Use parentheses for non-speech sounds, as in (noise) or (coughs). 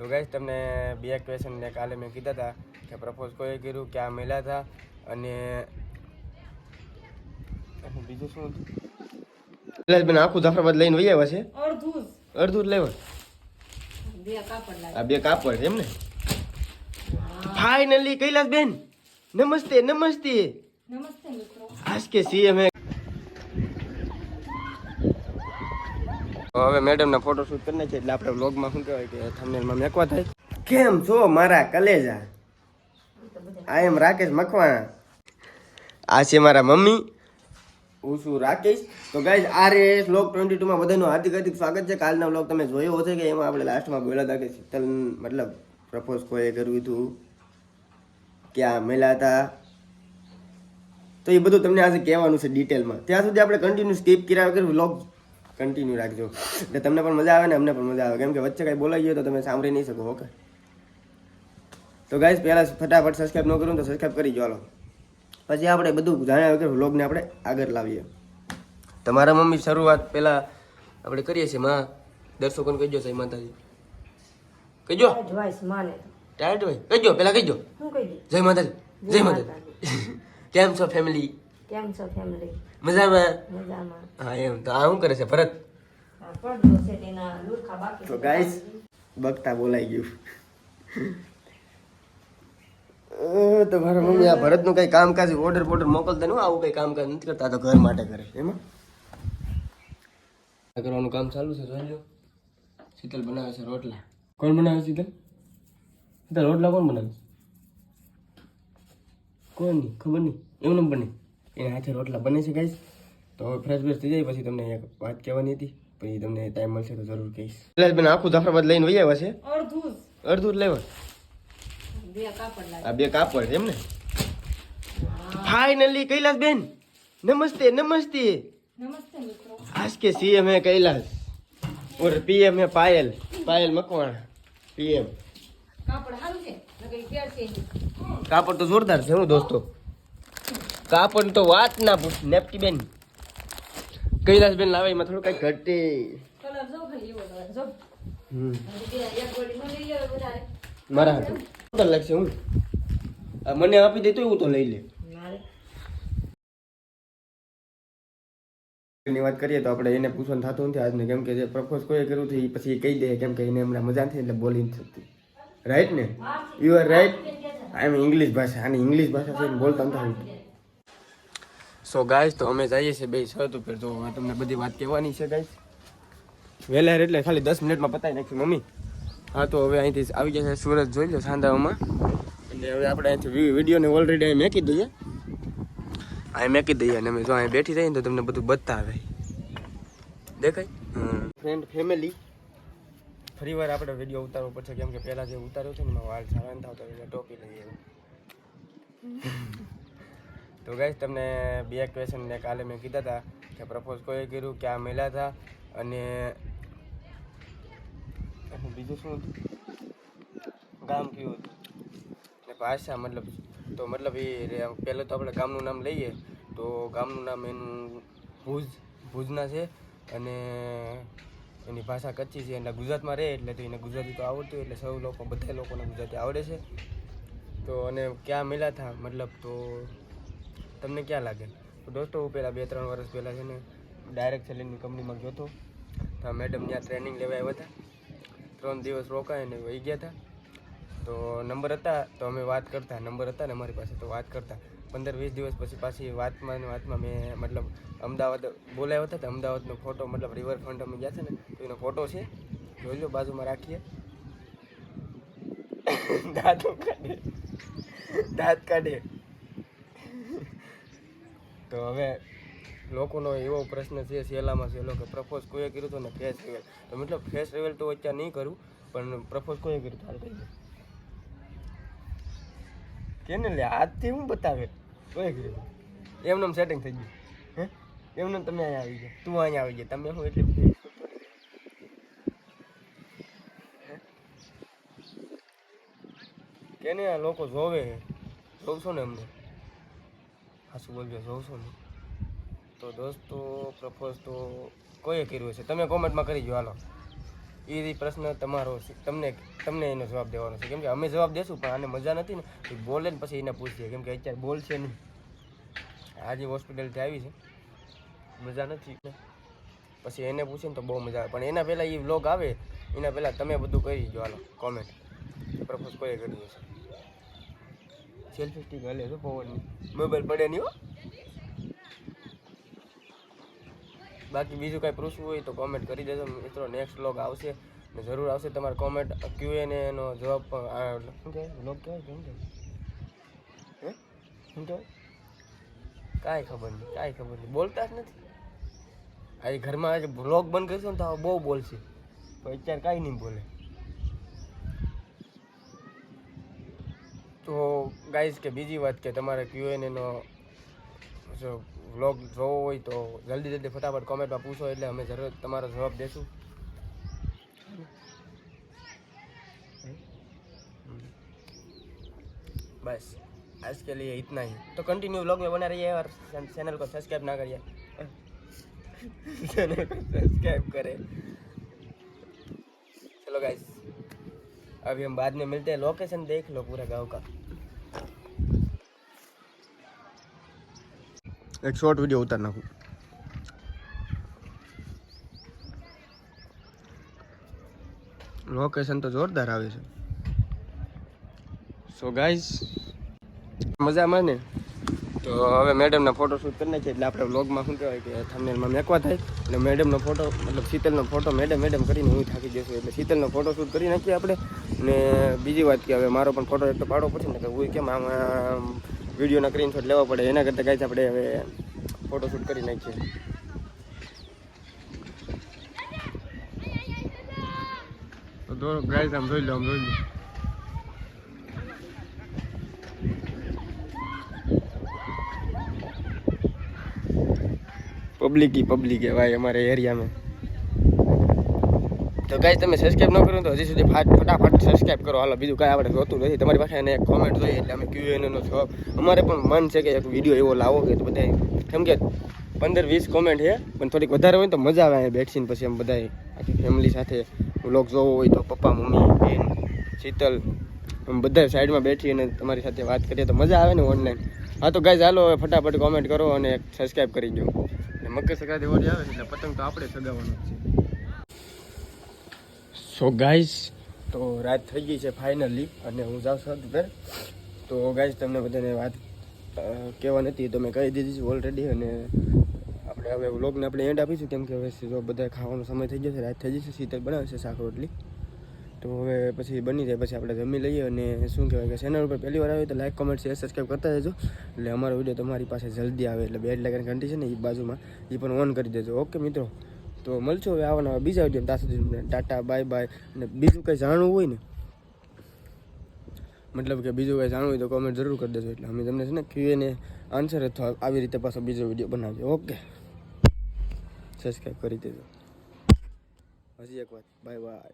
તો ગાઈસ તમને બે ક્વેશ્ચન ને કાલે મેં કીધા હતા કે પ્રપોઝ કોઈએ કર્યું ક્યાં મળ્યા હતા અને બીજું શું બેન આખું જાફરાબાદ લઈને વહી આવ્યા છે? અડધું જ. અડધું જ લેવા? આ બે કાપડ એમ ને ફાઇનલી કૈલાસ બેન નમસ્તે નમસ્તે. નમસ્તે મિત્રો. આજ કે સીએમ હે હવે મેડમ ના ફોટો શૂટ કરી નાખીએ એટલે આપણે વ્લોગમાં શું કહેવાય કે થંબનેલમાં મેકવા થાય. કેમ છો મારા કલેજા? આઈ એમ રાકેશ મકવાણા. આ છે મારા મમ્મી. હું છું રાકેશ. તો ગાઈઝ આ રે વ્લોગ ટ્વેન્ટી ટુમાં બધાનું હાર્દિક હાર્દિક સ્વાગત છે. કાલના વ્લોગ તમે જોયો હશે કે એમાં આપણે લાસ્ટમાં બોલ્યા હતા કે શીતલ મતલબ પ્રપોઝ કોઈએ કર્યું હતું? ક્યાં મળ્યા હતા? તો એ બધું તમને આજે કહેવાનું છે ડિટેલમાં ત્યાં સુધી આપણે કન્ટિન્યુ સ્કીપ કર્યા વગર વ્લોગ કન્ટિન્યુ રાખજો. એટલે તમને પણ મજા આવે ને અમને પણ મજા આવે. કેમ કે વચ્ચે કાંઈ બોલાઈ ગયો તો તમે સાંભળી નહીં શકો ઓકે તો ગાઈઝ પહેલાં ફટાફટ સબસ્ક્રાઈબ ન કરું તો સબસ્ક્રાઈબ કરી જો હાલો. પછી આપણે બધું જાણ્યા વગર વ્લોગને આપણે આગળ લાવીએ. તમારા મમ્મી શરૂઆત પહેલાં આપણે કરીએ છીએ માં. દર્શકોને કહીજો સાહેબ માતાજી. કહીજો. ટાયર્ડ હોય કહીજો પહેલાં કહીજો. જય માતાજી. જય માતાજી. (laughs) કેમ છો ફેમિલી કેમ છો ફેમિલી મજામાં? મજામાં. હા એમ તો. આ શું કરે છે? ભરત? આ પડદો છે તેના લુરખા બાકી તો ગાઈસ બગતા બોલાઈ ગયું. તો મારા મમ્મી આ ભરતનું કઈ કામકાજ ઓર્ડર બોર્ડર મોકલતા નહીં હો, આવું કઈ કામકાજ નથી કરતા? તો ઘર માટે કરે. એમાં? આ કરવાનું કામ ચાલુ છે જોઈ લો. શીતલ બનાવે છે રોટલા. કોણ બનાવે છે શીતલ? શીતલ રોટલા કોણ બનાવે છે? કોણ નહીં ખબર નહીં એમને બને એના હાથે રોટલા બને છે ગાઈશ તો ફ્રેશ બ્રેશ થઈ જાય પછી તમને એક વાત કહેવાની હતી. પછી તમને ટાઈમ મળશે તો જરૂર કહીશ. બેન આખું જાફરાબાદ લઈને વહી આવ્યા છે? અડધું અડધું જ લેવા? આ બે કાપડ છે એમ ને ફાઇનલી કૈલાસ બેન નમસ્તે! નમસ્તે આજ કે સીએમ હે કૈલાસ. ઓર પીએમ હે પાયલ. પાયલ મકવાણા પીએમ કાપડ સારું છે? કાપડ તો જોરદાર છે હું દોસ્તો. કાપડ તો વાત ના પૂછ નેપકી બેન કૈલાસ બેન લાવે એમાં થોડું કઈ ઘટે. એવો મારા હાથે. સુંદર લાગશે હું. મને આપી દે તો હું તો લઈ લે. ની વાત કરીએ તો આપણે એને પૂછવાનું થતું નથી. આજને કેમ કે જે પ્રપોઝ કોઈ કર્યું હતું એ પછી કહી દે કેમ કે એને હમણાં મજા નથી એટલે બોલી નથી શકતી. રાઈટ ને? You are right I am English ભાષા. આની ઇંગ્લિશ ભાષા છે બોલતા નથી સો ગાઈસ તો અમે જઈએ છીએ બે છત ઉપર તો તમને બધી વાત કહેવાની છે ગાઈસ વહેલા એટલે ખાલી દસ મિનિટમાં પતાવી નાખી, મમ્મી. હા, તો હવે અહીંથી આવી જશે સુરત, જોઈ લો, સાંધાઓમાં. એટલે હવે આપણે અહીંથી વિડીયોને ઓલરેડી અહીં મેકી દઈએ. અહીં મેકી દઈએ અને અમે જો અહીં બેઠી રહીએ તો તમને બધું બતાવે. દેખાય? ફ્રેન્ડ ફેમિલી ફરી વાર આપણે વીડિયો ઉતારવો પડશે, કેમ કે પહેલાં જે ઉતાર્યો છે ને, એમાં વાળ સારા નથી આવતા, એટલે ટોપી લઈએ. એવું તો ગાઈશ તમને બે ક્વેશ્ચન ને કાલે મેં કીધા હતા કે પ્રપોઝ કોઈએ કર્યું ક્યાં મળ્યા હતા અને બીજું શું ગામ કયું હતું? ને ભાષા મતલબ, તો મતલબ એ પહેલાં તો આપણે ગામનું નામ લઈએ, તો ગામનું નામ એનું ભુજ, ભુજના છે અને એની ભાષા કચ્છી છે. એટલે ગુજરાતમાં રહે એટલે તો એને ગુજરાતી તો આવડતું એટલે સૌ લોકો બધા લોકોને ગુજરાતી આવડે છે. તો અને ક્યાં મળ્યા હતા મતલબ તો તમને ક્યાં લાગે? દોસ્તો, હું પહેલાં બે ત્રણ વર્ષ પહેલાં છે ને ડાયરેક્ટ સેલિંગની કંપનીમાં ગયો હતો. તો મેડમ ત્યાં ટ્રેનિંગ લેવા આવ્યા હતા. ત્રણ દિવસ રોકાય અને વહી ગયા હતા. તો નંબર હતા, તો અમે વાત કરતા. નંબર હતા ને અમારી પાસે, તો વાત કરતા. પંદર વીસ દિવસ પછી પાછી વાતમાં વાતમાં મેં મતલબ અમદાવાદ બોલાવ્યો હતા. તો અમદાવાદનો ફોટો મતલબ રિવરફ્રન્ટ અમે ગયા છે ને, તો એનો ફોટો છે. જોઈ લો, બાજુમાં રાખીએ. (coughs) દાંત કાઢે દાંત કાઢે. તો હવે લોકોનો એવો પ્રશ્ન છે સહેલામાં સહેલો કે પ્રપોઝ કોઈએ કર્યું હતું ને ફેસ રિવેલ તો મતલબ ફેસ રિવેલ તો અત્યારે નહીં કરું, પણ પ્રપોઝ કોઈએ કર્યું તારે થઈ કેને લે, આજથી હું બતાવે? કોઈ કર્યું એમનેમ સેટિંગ થઈ ગયું. હે? એમને તમે અહીંયા આવી ગયા. તું અહીંયા આવી ગયા. તમે હું એટલે કેને આ લોકો જોવે જોવશો ને અમને? હાસું બોલજો જોવશો ને. તો દોસ્તો, પ્રપોઝ તો કોઈએ કર્યું છે તમે કોમેન્ટમાં કરી જો હાલો. એ પ્રશ્ન તમારો તમને તમને એનો જવાબ દેવાનો છે. કેમ કે અમે જવાબ દેશું, પણ આને મજા નથી ને. એ બોલે ને પછી એને પૂછીએ. કેમ કે અત્યારે બોલશે નહીં. આજે હોસ્પિટલથી આવી છે, મજા નથી. પછી એને પૂછે ને તો બહુ મજા આવે. પણ એના પહેલાં એ વ્લોગ આવે. એના પહેલાં તમે બધું કરી દો હાલો. કોમેન્ટ. પ્રપોઝ કોઈએ કર્યું હશે? સેલ્ફી સ્ટિક હાલે છે પવનની. મોબાઈલ પડે નહીં હો. બાકી બીજું કાંઈ પૂછવું હોય તો કોમેન્ટ કરી દેજો. મિત્રો નેક્સ્ટ વ્લોગ આવશે ને જરૂર આવશે તમારે કોમેન્ટ ક્યુ એન એનો જવાબ પણ શું કહેવાય? વ્લોગ કહેવાય કેમ કે શું કહેવાય? કાંઈ ખબર નહીં, કાંઈ ખબર નહીં. બોલતા જ નથી. આજે ઘરમાં આજે વ્લોગ બંધ કરીશું ને તો બહુ બોલશે. તો અત્યારે કાંઈ નહીં બોલે. ગાઈઝ કે બીજી વાત કે તમારે ક્યુ એન એનો જો વ્લોગ જોવો હોય તો જલ્દી જલ્દી ફટાફટ કોમેન્ટમાં પૂછો એટલે અમે જરૂર તમારો જવાબ દેશું बस आज के लिए इतना ही तो कंटिन्यू व्लॉग में बना रहिए और चैनल को सब्सक्राइब ना करिए चैनल को सब्सक्राइब करें चलो गाइस अभी हम बाद में मिलते हैं लोकेशन देख लो पूरा गांव का એક શોર્ટ વીડિયો ઉતાર નાખું. લોકેશન તો જોરદાર આવે છે. સો ગાઈઝ મજામાં ને? તો હવે મેડમના ફોટો શૂટ કરી નાખીએ એટલે આપણે વ્લોગમાં શું કહેવાય કે થંબનેલમાં મેકવા થાય. એટલે મેડમનો ફોટો મતલબ શીતલનો ફોટો મેડમ મેડમ કરીને હું થાકી જશું એટલે શીતલનો ફોટો શૂટ કરી નાખીએ આપણે. ને બીજી વાત કે હવે મારો પણ ફોટો એક તો પાડવો પડશે ને, કે હું કેમ આમાં વિડીયોના સ્ક્રીનશોટ લેવા પડે. એના કરતાં કાંઈ આપણે હવે ફોટોશૂટ કરી નાખીએ. તો દોરો ગાઈઝ આમ જોઈ લો આમ જોઈ લો. પબ્લિક પબ્લિક ભાઈ અમારે એરિયામાં તો ગાઈસ તમે સબસ્ક્રાઈબ ન કરો તો હજી સુધી ફટાફટ સબસ્ક્રાઈબ કરો. હાલો, બીજું કાંઈ આપણે જોતું નથી. તમારી પાસે એને કોમેન્ટ જોઈએ એટલે અમે ક્યુ એનો જવાબ. અમારે પણ મન છે કે એક વીડિયો એવો લાવો કે તો બધા કેમ કે પંદર વીસ કોમેન્ટ છે, પણ થોડીક વધારે હોય તો મજા આવે અહીંયા બેઠીને પછી એમ બધા આખી ફેમિલી સાથે વ્લોગ જોવો હોય તો પપ્પા, મમ્મી, બેન, શીતલ, આમ બધા સાઈડમાં બેઠી અને તમારી સાથે વાત કરીએ તો મજા આવે ને ઓનલાઈન હા, તો ગાઈઝ હાલો, હવે ફટાફટ કોમેન્ટ કરો અને સબસ્ક્રાઈબ કરી દો મકર સંક્રાંતિ ઓળી આવે એટલે પતંગ તો આપણે સગાવવાનું છે. સો ગાઈઝ તો રાત થઈ ગઈ છે ફાઇનલી અને હું જાઉં છું ઘર તો ગાઈઝ તમને બધાને વાત અ, કહેવા નથી તો મેં કહી દીધી છે ઓલરેડી અને આપણે હવે વ્લોગને આપણે એન્ડ આપીશું કેમ કે હવે જો બધા ખાવાનો સમય થઈ ગયો છે રાત થઈ જશે શીતળ બનાવે છે શાક રોટલી. તો હવે પછી બની જાય પછી આપણે જમી લઈએ અને શું કહેવાય કે ચેનલ ઉપર પહેલી વાર આવે તો લાઈક કોમેન્ટ શેર સબસ્ક્રાઈબ કરતા રહેજો. એટલે અમારો વીડિયો તમારી પાસે જલ્દી આવે એટલે બેડ લાગવાની ઘંટી છે ને એ બાજુમાં એ પણ ઓન કરી દેજો. ઓકે મિત્રો? તો મળશું હવે આવવાના બીજા વીડિયો ત્યાં સુધી ટાટા, બાય બાય. અને બીજું કંઈ જાણવું હોય ને, મતલબ કે બીજું કંઈ જાણવું હોય તો કોમેન્ટ જરૂર કરી દેજો. એટલે અમે તમને છે ને ક્યુ એને આન્સર અથવા આવી રીતે પાછો બીજો વીડિયો બનાવજો ઓકે સબસ્ક્રાઈબ કરી દેજો. હજી એક વાત બાય બાય